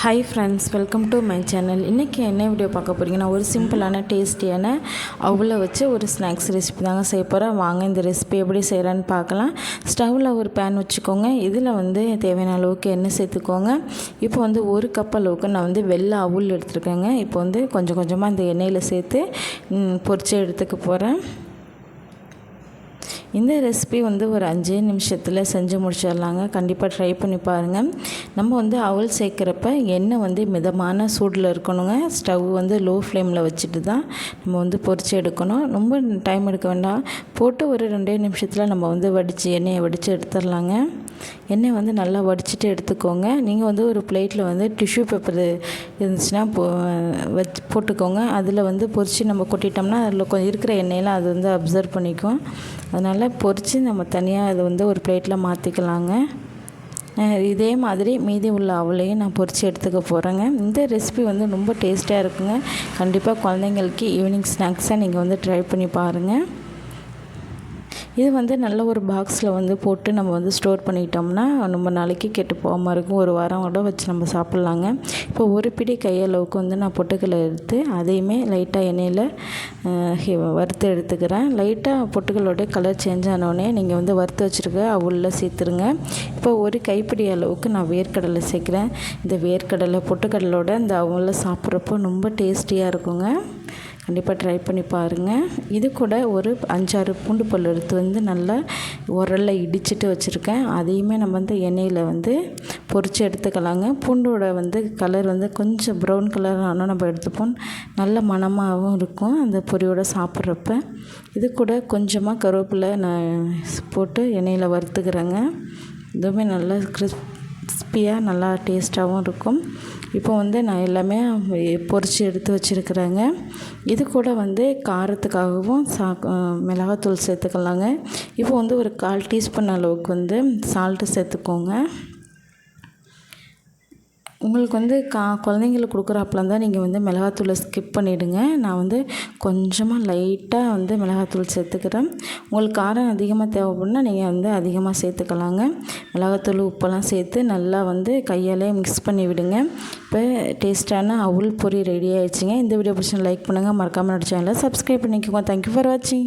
Hi friends welcome to my channel இன்றைக்கி என்ன video பார்க்க போகிறீங்கன்னா ஒரு சிம்பிளான டேஸ்டியான அவுல வச்சு ஒரு ஸ்நாக்ஸ் ரெசிபி தாங்க செய்ய போகிறேன் வாங்க இந்த ரெசிபி எப்படி செய்கிறேன்னு பார்க்கலாம். ஸ்டவ்வில் ஒரு பேன் வச்சுக்கோங்க. இதில் வந்து தேவையான அளவுக்கு எண்ணெய் சேர்த்துக்கோங்க. இப்போ வந்து ஒரு கப் அளவுக்கு நான் வந்து வெள்ளை அவுள் எடுத்துருக்கேங்க. இப்போ வந்து கொஞ்சம் கொஞ்சமாக இந்த எண்ணெயில் சேர்த்து பொரிச்சு எடுத்துக்க போகிறேன் இந்த ரெசிபி வந்து ஒரு அஞ்சே நிமிஷத்தில் செஞ்சு முடிச்சிடலாங்க. கண்டிப்பாக ட்ரை பண்ணி பாருங்கள் நம்ம வந்து அவல் சேர்க்குறப்ப எண்ணெய் வந்து மிதமான சூடில் இருக்கணுங்க. ஸ்டவ் வந்து லோ ஃப்ளேமில் வச்சுட்டு தான் நம்ம வந்து பொரித்து எடுக்கணும். ரொம்ப டைம் எடுக்க வேண்டாம். போட்டு ஒரு ரெண்டே நிமிஷத்தில் நம்ம வந்து வடித்து எண்ணெயை வடித்து எடுத்துடலாங்க. எண்ணெய் வந்து நல்லா வடிச்சிட்டு எடுத்துக்கோங்க. நீங்கள் வந்து ஒரு பிளேட்டில் வந்து டிஷ்யூ பேப்பர் இருந்துச்சுன்னா போ வச்சு போட்டுக்கோங்க. அதில் வந்து பொறிச்சு நம்ம கொட்டிட்டோம்னா அதில் கொஞ்சம் இருக்கிற எண்ணெயெல்லாம் அது வந்து அப்சர்வ் பண்ணிக்கும். அதனால் பொரித்து நம்ம தனியாக அதை வந்து ஒரு பிளேட்டில் மாற்றிக்கலாங்க இதே மாதிரி மீதி உள்ள அவளையும் நான் பொரித்து எடுத்துக்க போகிறேங்க இந்த ரெசிபி வந்து ரொம்ப டேஸ்ட்டாக இருக்குங்க. கண்டிப்பாக குழந்தைங்களுக்கு ஈவினிங் ஸ்நாக்ஸாக நீங்கள் வந்து ட்ரை பண்ணி பாருங்கள் இது வந்து நல்ல ஒரு பாக்ஸில் வந்து போட்டு நம்ம வந்து ஸ்டோர் பண்ணிட்டோம்னா ரொம்ப நாளைக்கு கெட்டு போகாமல் இருக்கும். ஒரு வாரம் கூட வச்சு நம்ம சாப்பிட்லாங்க. இப்போ ஒரு பிடி கையளவுக்கு வந்து நான் பொட்டுக்கலை எடுத்து அதையுமே லைட்டாக எண்ணெயில் வறுத்து எடுத்துக்கிறேன். லைட்டாக பொட்டுக்களோட கலர் சேஞ்ச் ஆனோடனே நீங்கள் வந்து வறுத்து வச்சுருக்க அவுளில் சேர்த்துருங்க. இப்போ ஒரு கைப்பிடி அளவுக்கு நான் வேர்க்கடலை சேர்க்குறேன். இந்த வேர்க்கடலை பொட்டுக்கடலோட இந்த அவங்கள சாப்பிட்றப்போ ரொம்ப டேஸ்டியாக இருக்குங்க. கண்டிப்பாக ட்ரை பண்ணி பாருங்கள் இது கூட ஒரு அஞ்சாறு பூண்டு பல் எடுத்து வந்து நல்லா உரலில் இடிச்சிட்டு வச்சுருக்கேன். அதையுமே நம்ம வந்து எண்ணெயில் வந்து பொறிச்சு எடுத்துக்கலாங்க. பூண்டோட வந்து கலர் வந்து கொஞ்சம் ப்ரௌன் கலர் ஆனால் நம்ம எடுத்துப்போம். நல்ல மணமாகவும் இருக்கும் அந்த பொரியோட சாப்பிட்றப்ப. இது கூட கொஞ்சமாக கருவேப்பிலை நான் போட்டு எண்ணெயில் வறுத்துக்கிறேங்க. இதுவுமே நல்லா கிறிஸ்ப் கிறிஸ்பியாக நல்லா டேஸ்ட்டாகவும் இருக்கும். இப்போ வந்து நான் எல்லாமே பொறிச்சு எடுத்து வச்சுருக்குறேங்க. இது கூட வந்து காரத்துக்காகவும் சா மிளகாத்தூள் சேர்த்துக்கலாங்க. இப்போ வந்து ஒரு கால் டீஸ்பூன் அளவுக்கு வந்து சால்ட்டு சேர்த்துக்கோங்க. உங்களுக்கு வந்து கா குழந்தைங்களுக்கு கொடுக்குறாப்புல இருந்தால் நீங்கள் வந்து மிளகாத்தூளை ஸ்கிப் பண்ணிவிடுங்க நான் வந்து கொஞ்சமாக லைட்டாக வந்து மிளகாத்தூள் சேர்த்துக்கிறேன். உங்களுக்கு காரம் அதிகமாக தேவைப்படுனா நீங்கள் வந்து அதிகமாக சேர்த்துக்கலாங்க. மிளகாத்தூள் உப்பெல்லாம் சேர்த்து நல்லா வந்து கையாலே மிக்ஸ் பண்ணி விடுங்க. இப்போ டேஸ்ட்டான அவுள் பொரி ரெடி ஆயிடுச்சுங்க. இந்த வீடியோ பிடிச்சி லைக் பண்ணுங்கள் மறக்காமல் நடிச்சாங்கள சப்ஸ்கிரைப் பண்ணிக்கோங்க. தேங்க்யூ ஃபார் வாட்சிங்